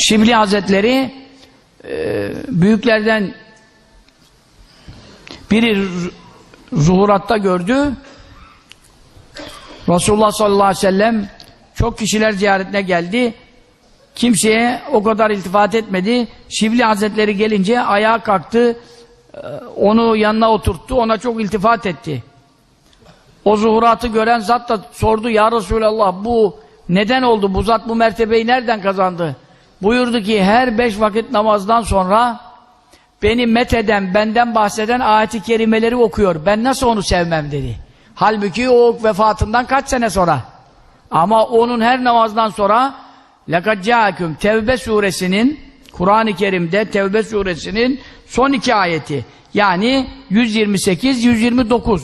Şibli Hazretleri e, büyüklerden biri zuhuratta gördü. Resulullah sallallahu aleyhi ve sellem çok kişiler ziyaretine geldi. Kimseye o kadar iltifat etmedi. Şibli Hazretleri gelince ayağa kalktı. e, Onu yanına oturttu. Ona çok iltifat etti. O zuhuratı gören zat da sordu ya Resulallah bu neden oldu? Bu zat bu mertebeyi nereden kazandı? Buyurdu ki her beş vakit namazdan sonra beni metheden, benden bahseden ayet-i kerimeleri okuyor. Ben nasıl onu sevmem dedi. Halbuki o vefatından kaç sene sonra. Ama onun her namazdan sonra لَقَدْ جَاءَكُمْ Tevbe suresinin Kur'an-ı Kerim'de Tevbe suresinin son iki ayeti yani 128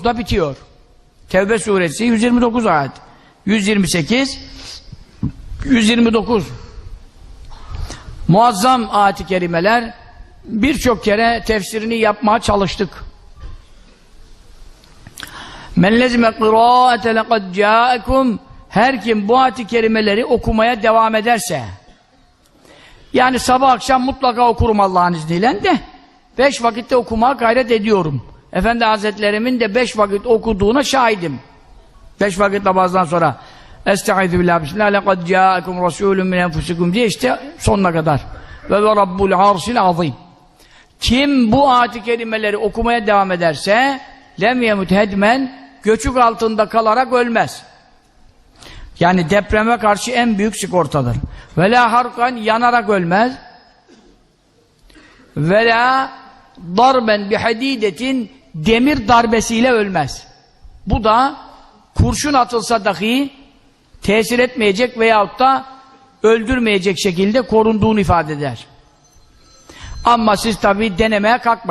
da bitiyor. Tevbe suresi 129 ayet. 128 129 Muazzam ayet-i kerimeler birçok kere tefsirini yapmaya çalıştık. Men lezime kıraate lekad her kim bu ayet-i kerimeleri okumaya devam ederse yani sabah akşam mutlaka okurum Allah'ın izniyle de beş vakitte okumaya gayret ediyorum. Efendi Hazretlerimin de beş vakit okuduğuna şahidim. Beş vakit namazdan sonra Estaizu billah bismillah lekad câekum rasûlüm min enfusikum diye işte sonuna kadar. Ve ve rabbul arşil azim. Kim bu ayet-i kerimeleri okumaya devam ederse lem yemut hedmen göçük altında kalarak ölmez. Yani depreme karşı en büyük sigortadır. Ve la harkan yanarak ölmez. Ve la darben bi hadidetin demir darbesiyle ölmez. Bu da kurşun atılsa dahi tesir etmeyecek veyahut da öldürmeyecek şekilde korunduğunu ifade eder. Ama siz tabi denemeye kalkmayın.